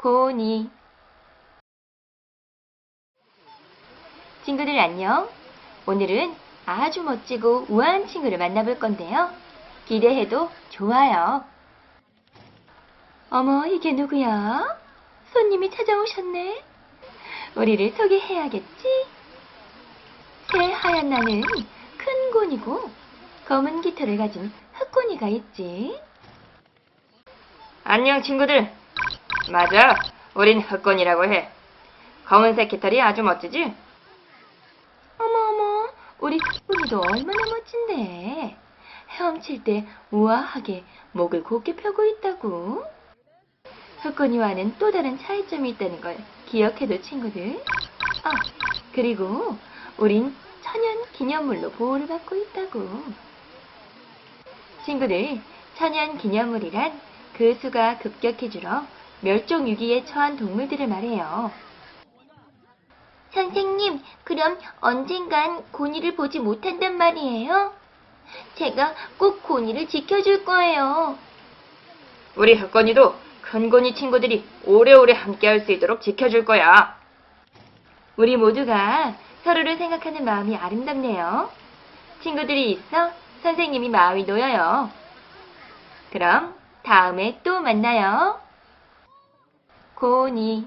고니. 친구들 안녕. 오늘은 아주 멋지고 우아한 친구를 만나볼 건데요. 기대해도 좋아요. 어머, 이게 누구야? 손님이 찾아오셨네. 우리를 소개해야겠지? 새 하얀 나는 큰 곤이고 검은 깃털을 가진 흑곤이가 있지. 안녕 친구들. 맞아. 우린 흑곤이라고 해. 검은색 깃털이 아주 멋지지? 어머 어머, 우리 흑곤이도 얼마나 멋진데. 헤엄칠 때 우아하게 목을 곧게 펴고 있다고. 흑곤이와는 또 다른 차이점이 있다는 걸 기억해도 친구들. 아, 그리고 우린 천연 기념물로 보호를 받고 있다고. 친구들, 천연 기념물이란 그 수가 급격히 줄어 멸종 위기에 처한 동물들을 말해요. 선생님, 그럼 언젠간 고니를 보지 못한단 말이에요? 제가 꼭 고니를 지켜줄 거예요. 우리 흑건이도 큰 고니 친구들이 오래오래 함께할 수 있도록 지켜줄 거야. 우리 모두가 서로를 생각하는 마음이 아름답네요. 친구들이 있어 선생님이 마음이 놓여요. 그럼 다음에 또 만나요. 고니